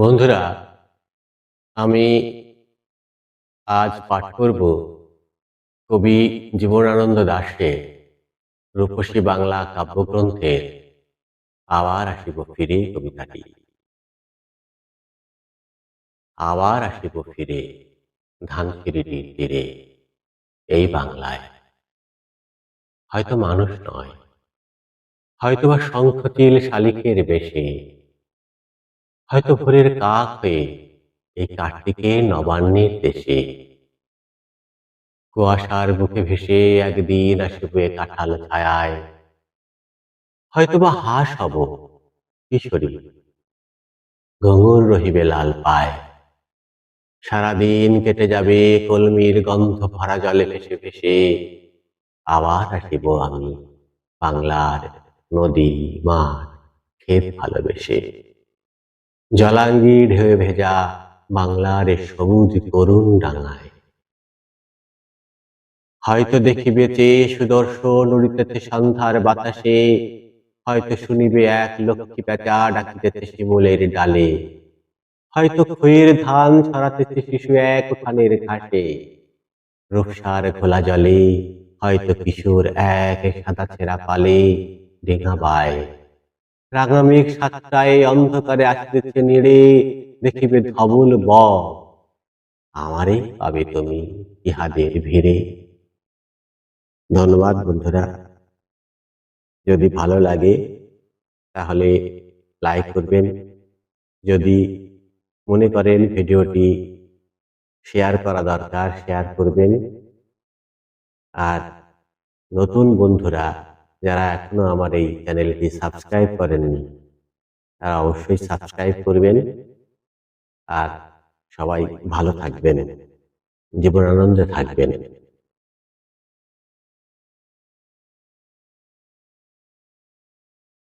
বন্ধুরা, আমি আজ পাঠ করব কবি জীবনানন্দ দাশের রূপসী বাংলা কাব্যগ্রন্থের আবার আসিব ফিরে কবিতাটি। আবার আসিব ফিরে ধানসিঁড়িটির তীরে এই বাংলায়। হয়তো মানুষ নয়, হয়তোবা শঙ্খচিল শালিকের বেশে হয়তো ভোরের কাক হয়ে এই কার্তিকে নবান্নের দেশে। কুয়াশার বুকে ভেসে একদিন আসবে কাঁঠাল ছায়ায়। হয়তোবা হাঁস হব কিশোরী। ঘুঙুর রহিবে লাল পায়। সারাদিন কেটে যাবে কলমির গন্ধ ভরা জলে ভেসে ভেসে। আবার আসিব আমি বাংলার নদী, মাঠ, ক্ষেত ভালোবেসে। জলাঙ্গি ঢেউ ভেজা বাংলার এ সবুজ করুণ ডাঙায়। হয়তো দেখিবে চেয়ে সুদর্শন উড়িতেছে সন্ধ্যার বাতাসে, হয়তো শুনিবে এক লক্ষ্মী পেঁচা ডাকিতেছে শিমুলের ডালে। হয়তো খইয়ের ধান ছড়াতেছে শিশু এক উঠানের ঘাটে রূপসার খোলা জলে হয়তো কিশোর এক সাদা ছেঁড়া পালে ডেঙা বায়। রাঙা মেঘ সাতটায় অন্ধকারে আসতেছে নেড়ে দেখিবে ধবল ব আমারে পাবে তুমি ইহাদের ভিড়ে। ধন্যবাদ বন্ধুরা। যদি ভালো লাগে, তাহলে লাইক করবেন। যদি মনে করেন ভিডিওটি শেয়ার করা দরকার, শেয়ার করবেন। আর নতুন বন্ধুরা যারা এখনও আমার এই চ্যানেলটি সাবস্ক্রাইব করেননি, তারা অবশ্যই সাবস্ক্রাইব করবেন আর সবাই ভালো থাকবেন, জীবনানন্দে থাকবেন।